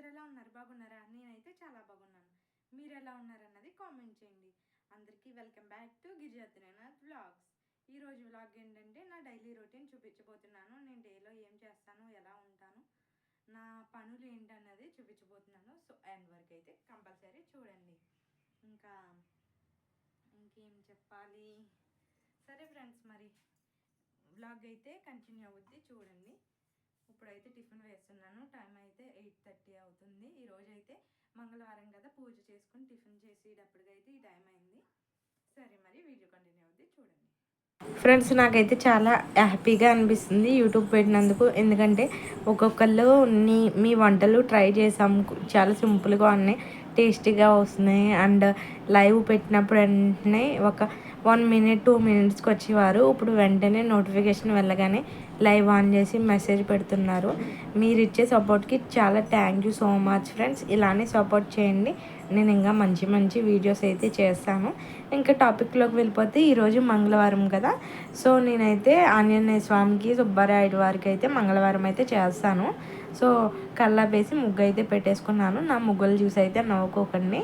అందరు ఎలా ఉన్నారు? బాగున్నారా? నేనైతే చాలా బాగున్నాను. మీరు ఎలా ఉన్నారన్నది కామెంట్ చేయండి. అందరికీ welcome back to Girijathinath vlogs. ఈరోజు వ్లాగ్ ఏంటంటే నా డైలీ రొటీన్ చూపించబోతున్నాను. నేను డేలో ఏం చేస్తాను ఎలా ఉంటాను నా పనులు ఏంటన్నది చూపించబోతున్నాను. సో ఎండ్ వరకు అయితే కంపల్సరీ చూడండి. ఇంకా ఇంకేం చెప్పాలి? సరే ఫ్రెండ్స్ మరి వ్లాగ్ అయితే కంటిన్యూ అవుద్ది చూడండి. ఇప్పుడైతే టిఫిన్ వేస్తున్నాను. టైం అయితే ఎయిట్ థర్టీ అవుతుంది. ఈరోజు అయితే మంగళవారం కదా పూజ చేసుకుని టిఫిన్ చేసేటప్పటికైతే ఈ టైం అయింది. సరే మరి వీడియో కంటిన్యూ అవుద్ది. చూడండి. ఫ్రెండ్స్ నాకైతే చాలా హ్యాపీగా అనిపిస్తుంది యూట్యూబ్ పెట్టినందుకు. ఎందుకంటే ఒక్కొక్కళ్ళు నీ మీ వంటలు ట్రై చేసాం. చాలా సింపుల్గా ఉన్నాయి టేస్టీగా వస్తున్నాయి. అండ్ లైవ్ పెట్టినప్పుడు వెంటనే ఒక వన్ మినిట్ టూ మినిట్స్కి వచ్చేవారు. ఇప్పుడు వెంటనే నోటిఫికేషన్ వెళ్ళగానే లైవ్ ఆన్ చేసి మెసేజ్ పెడుతున్నారు. మీరు ఇచ్చే సపోర్ట్కి చాలా thank you so much friends. ఇలానే సపోర్ట్ చేయండి. నేను ఇంకా మంచి మంచి వీడియోస్ అయితే చేస్తాను. ఇంకా టాపిక్లోకి వెళ్ళిపోతే ఈరోజు మంగళవారం కదా. సో నేనైతే ఆంజనేయ స్వామికి సుబ్బారాయుడు వారికి అయితే మంగళవారం అయితే చేస్తాను. సో కల్లాపేసి ముగ్గు అయితే పెట్టేసుకున్నాను. నా ముగ్గులు చూసి అయితే నవ్వుకోకండి.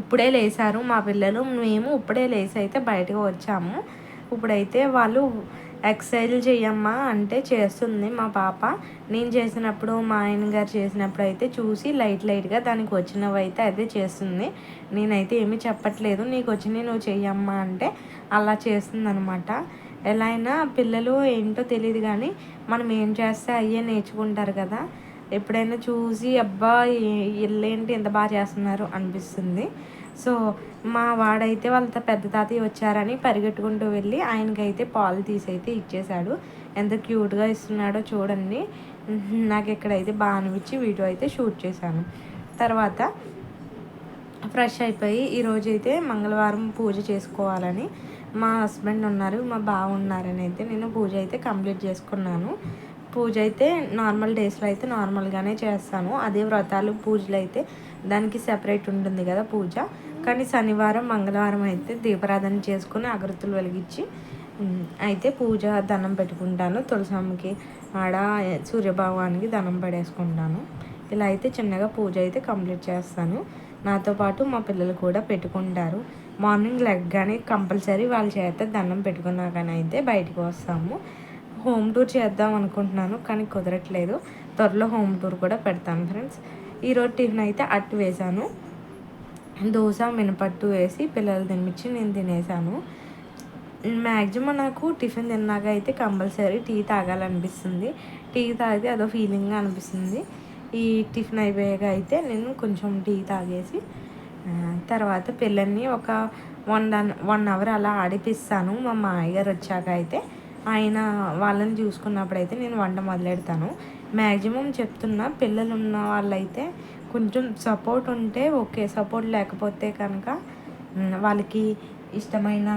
ఇప్పుడే లేసారు మా పిల్లలు. మేము ఇప్పుడే లేసి అయితే బయటకు వచ్చాము. ఇప్పుడైతే వాళ్ళు ఎక్సర్సైజ్ చేయమ్మా అంటే చేస్తుంది మా పాప. నేను చేసినప్పుడు మా ఆయన గారు చేసినప్పుడు అయితే చూసి లైట్ లైట్గా దానికి వచ్చినవి అయితే అదే చేస్తుంది. నేనైతే ఏమీ చెప్పట్లేదు. నీకు వచ్చినవి నువ్వు చెయ్యమ్మా అంటే అలా చేస్తుంది అనమాట ఎలా అయినా పిల్లలు ఏంటో తెలియదు కానీ మనం ఏం చేస్తే అయ్యే నేర్చుకుంటారు కదా. ఎప్పుడైనా చూసి అబ్బా ఇల్లేంటి ఎంత బాగా చేస్తున్నారు అనిపిస్తుంది. సో మా వాడైతే వాళ్ళ పెద్ద తాతయ్య వచ్చారని పరిగెట్టుకుంటూ వెళ్ళి ఆయనకైతే పాలు తీసి అయితే ఇచ్చేశాడు. ఎంత క్యూట్గా ఇస్తున్నాడో చూడండి. నాకు ఇక్కడైతే బాగా అనిపించి వీడియో అయితే షూట్ చేశాను. తర్వాత ఫ్రెష్ అయిపోయి ఈరోజు అయితే మంగళవారం పూజ చేసుకోవాలని మా హస్బెండ్ ఉన్నారు మా బావ ఉన్నారని అయితే నేను పూజ అయితే కంప్లీట్ చేసుకున్నాను. పూజ అయితే నార్మల్ డేస్లో అయితే నార్మల్గానే చేస్తాను. అదే వ్రతాలు పూజలు అయితే దానికి సెపరేట్ ఉంటుంది కదా పూజ. కానీ శనివారం మంగళవారం అయితే దీపారాధన చేసుకుని అగరత్తులు వెలిగించి అయితే పూజ దండం పెట్టుకుంటాను. తులసమ్మకి ఆడ సూర్యభగవానికి దండం పడేసుకుంటాను. ఇలా అయితే చిన్నగా పూజ అయితే కంప్లీట్ చేస్తాను. నాతో పాటు మా పిల్లలు కూడా పెట్టుకుంటారు. మార్నింగ్ లెగ్గానే కంపల్సరీ వాళ్ళ చేత దండం పెట్టుకున్నాకనైతే అయితే బయటకు వస్తాము. హోమ్ టూర్ చేద్దాం అనుకుంటున్నాను కానీ కుదరట్లేదు. త్వరలో హోమ్ టూర్ కూడా పెడతాను ఫ్రెండ్స్. ఈరోజు టిఫిన్ అయితే అట్టు వేశాను. దోశ మినపట్టు వేసి పిల్లలు తినిపించి నేను తినేసాను మ్యాక్సిమం నాకు టిఫిన్ తిన్నాక అయితే కంపల్సరీ టీ తాగాలనిపిస్తుంది. టీ తాగితే అదో ఫీలింగ్గా అనిపిస్తుంది. ఈ టిఫిన్ అయిపోయాక అయితే నేను కొంచెం టీ తాగేసి తర్వాత పిల్లల్ని ఒక వన్ వన్ అవర్ అలా ఆడిపిస్తాను. మా మామయ్య వచ్చాక అయితే ఆయన వాళ్ళని చూసుకున్నప్పుడు అయితే నేను వంట మొదలెడతాను. మ్యాక్సిమం చెప్తున్నా పిల్లలు ఉన్న వాళ్ళైతే కొంచెం సపోర్ట్ ఉంటే ఓకే. సపోర్ట్ లేకపోతే కనుక వాళ్ళకి ఇష్టమైన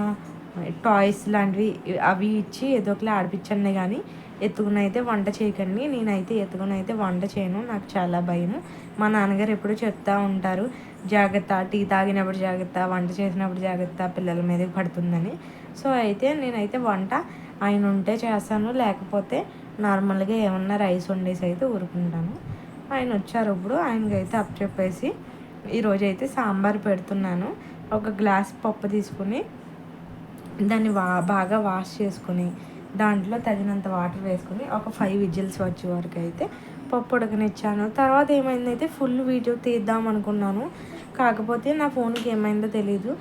టాయ్స్ లాంటివి అవి ఇచ్చి ఏదో ఒకలా ఆడిపించండి కానీ ఎత్తుకునైతే వంట చేయకండి నేనైతే ఎత్తుకునైతే అయితే వంట చేయను నాకు చాలా భయం మా నాన్నగారు ఎప్పుడు చెప్తా ఉంటారు జాగ్రత్త టీ తాగినప్పుడు జాగ్రత్త వంట చేసినప్పుడు జాగ్రత్త పిల్లల మీద పడుతుందని. సో అయితే నేనైతే వంట ఆయన ఉంటే చేస్తాను లేకపోతే నార్మల్గా ఏమన్నా రైస్ వండేసి అయితే ఊరుకుంటాను. ఆయన వచ్చారు ఇప్పుడు ఆయనకైతే అప్ చెప్పేసి ఈరోజు అయితే సాంబార్ పెడుతున్నాను. ఒక గ్లాస్ పప్పు తీసుకుని దాన్ని వా బాగా వాష్ చేసుకుని దాంట్లో తగినంత వాటర్ వేసుకుని ఒక ఫైవ్ విజిల్స్ వచ్చే వరకు అయితే పప్పు ఉడకనిచ్చాను. తర్వాత ఏమైందైతే ఫుల్ వీడియో తీద్దాం అనుకున్నాను. కాకపోతే నా ఫోన్కి ఏమైందో తెలీదు.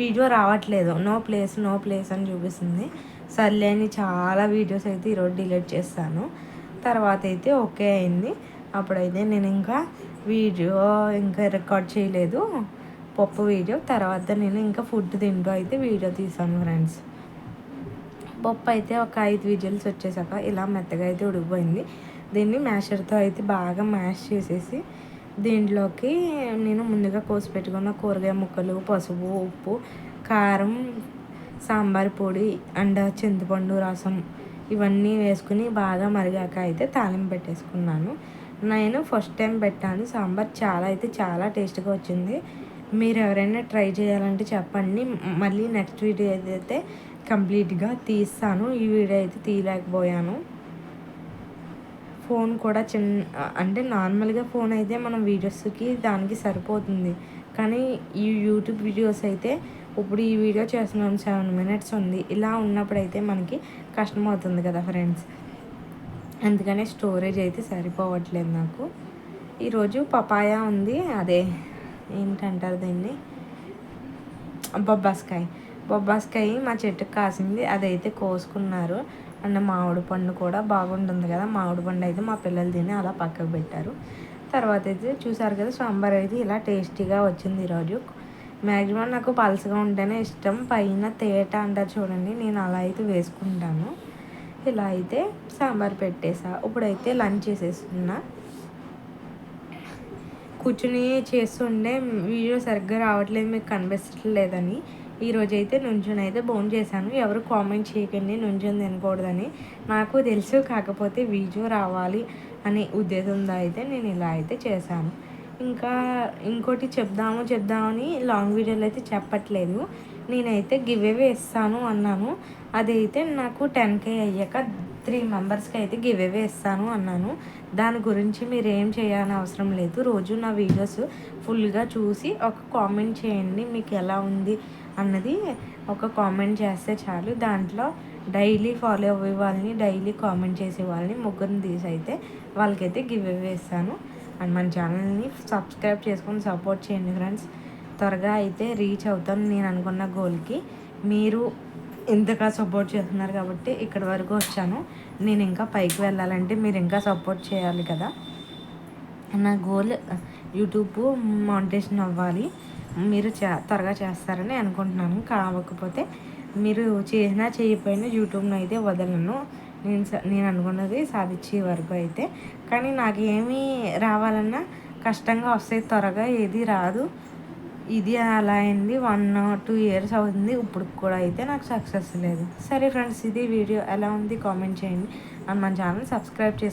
వీడియో రావట్లేదు. నో ప్లేస్ నో ప్లేస్ అని చూపిస్తుంది. సర్లే అని చాలా వీడియోస్ అయితే ఈరోజు డిలీట్ చేస్తాను. తర్వాత అయితే ఓకే అయింది. అప్పుడైతే నేను ఇంకా వీడియో ఇంకా రికార్డ్ చేయలేదు. పప్పు వీడియో తర్వాత నేను ఇంకా ఫుడ్ తింటూ అయితే వీడియో తీసాను ఫ్రెండ్స్ పప్పు అయితే ఒక ఐదు విజిల్స్ వచ్చేసాక ఇలా మెత్తగా అయితే ఉడికిపోయింది. దీన్ని మ్యాషర్తో అయితే బాగా మ్యాష్ చేసేసి దీంట్లోకి నేను ముందుగా కోసి పెట్టుకున్న కూరగాయ ముక్కలు పసుపు ఉప్పు కారం సాంబార్ పొడి అండ్ చింతపండు రసం ఇవన్నీ వేసుకుని బాగా మరిగాక అయితే తాలింపు పెట్టేసుకున్నాను. నేను ఫస్ట్ టైం పెట్టాను. సాంబార్ చాలా అయితే చాలా టేస్ట్గా వచ్చింది. మీరు ఎవరైనా ట్రై చేయాలంటే చెప్పండి. మళ్ళీ నెక్స్ట్ వీడియో అయితే కంప్లీట్గా తీస్తాను. ఈ వీడియో అయితే తీయలేకపోయాను. ఫోన్ కూడా చిన్న అంటే నార్మల్గా ఫోన్ అయితే మనం వీడియోస్కి దానికి సరిపోతుంది. కానీ ఈ యూట్యూబ్ వీడియోస్ అయితే ఇప్పుడు ఈ వీడియో చేస్తున్నాం సెవెన్ మినిట్స్ ఉంది. ఇలా ఉన్నప్పుడు అయితే మనకి కష్టం అవుతుంది కదా ఫ్రెండ్స్. అందుకనే స్టోరేజ్ అయితే సరిపోవట్లేదు నాకు. ఈరోజు పపాయ ఉంది. అదే ఏంటంటారు దీన్ని? బొబ్బాస్కాయ్. బొబ్బాస్కాయ మా చెట్టుకు కాసింది అదైతే కోసుకున్నారు. అండ్ మామిడి పండు కూడా బాగుంటుంది కదా మామిడి పండు అయితే మా పిల్లలు తిని అలా పక్కకు పెట్టారు. తర్వాత అయితే చూసారు కదా సాంబార్ అయితే ఇలా టేస్టీగా వచ్చింది ఈరోజు. మ్యాక్సిమం నాకు పలుసగా ఉంటేనే ఇష్టం పైన తేట అంటారు చూడండి నేను అలా అయితే వేసుకుంటాను. ఇలా అయితే సాంబార్ పెట్టేసా. ఇప్పుడైతే లంచ్ చేసేస్తున్నా. కూర్చుని చేస్తుండే వీడియో సరిగ్గా రావట్లేదు మీకు కనిపించట్లేదని ఈరోజు అయితే నుంచుని అయితే బోన్ చేశాను. ఎవరు కామెంట్ చేయకండి నుంచుని తినకూడదని. నాకు తెలుసు కాకపోతే వీడియో రావాలి అనే ఉద్దేశంతో అయితే నేను ఇలా అయితే చేశాను. ఇంకా ఇంకోటి చెప్దాము చెప్దామని లాంగ్ వీడియోలో అయితే చెప్పట్లేదు. నేనైతే గివ్ అవే ఇస్తాను అన్నాను. అదైతే నాకు టెన్ కే అయ్యాక త్రీ మెంబర్స్కి అయితే గివ్ అవే ఇస్తాను అన్నాను. దాని గురించి మీరు ఏం చేయాలని అవసరం లేదు. రోజు నా వీడియోస్ ఫుల్గా చూసి ఒక కామెంట్ చేయండి. మీకు ఎలా ఉంది అన్నది ఒక కామెంట్ చేస్తే చాలు. దాంట్లో డైలీ ఫాలో అవ్వే వాళ్ళని డైలీ కామెంట్ చేసే వాళ్ళని ముగ్గురిని తీసి అయితే వాళ్ళకైతే గివ్ అవే ఇస్తాను. అండ్ మన ఛానల్ని సబ్స్క్రైబ్ చేసుకొని సపోర్ట్ చేయండి ఫ్రెండ్స్. త్వరగా అయితే రీచ్ అవుతాను నేను అనుకున్న గోల్కి. మీరు ఇంతగా సపోర్ట్ చేస్తున్నారు కాబట్టి ఇక్కడ వరకు వచ్చాను. నేను ఇంకా పైకి వెళ్ళాలంటే మీరు ఇంకా సపోర్ట్ చేయాలి కదా. నా గోల్ యూట్యూబ్ మౌంటేషన్ అవ్వాలి. మీరు చే త్వరగా చేస్తారని అనుకుంటున్నాను. కావకపోతే మీరు చేసినా చేయకపోయినా యూట్యూబ్ను అయితే వదలను. నేను నేను అనుకున్నది సాధించే వరకు అయితే. కానీ నాకు ఏమీ రావాలన్నా కష్టంగా వస్తే త్వరగా ఏది రాదు. ఇది అలా అయింది వన్ టూ ఇయర్స్ అవుతుంది. ఇప్పుడు కూడా అయితే నాకు సక్సెస్ లేదు. సరే ఫ్రెండ్స్ ఇది వీడియో ఎలా ఉంది? కామెంట్ చేయండి. అండ్ మన ఛానల్ సబ్స్క్రైబ్ చేసుకోండి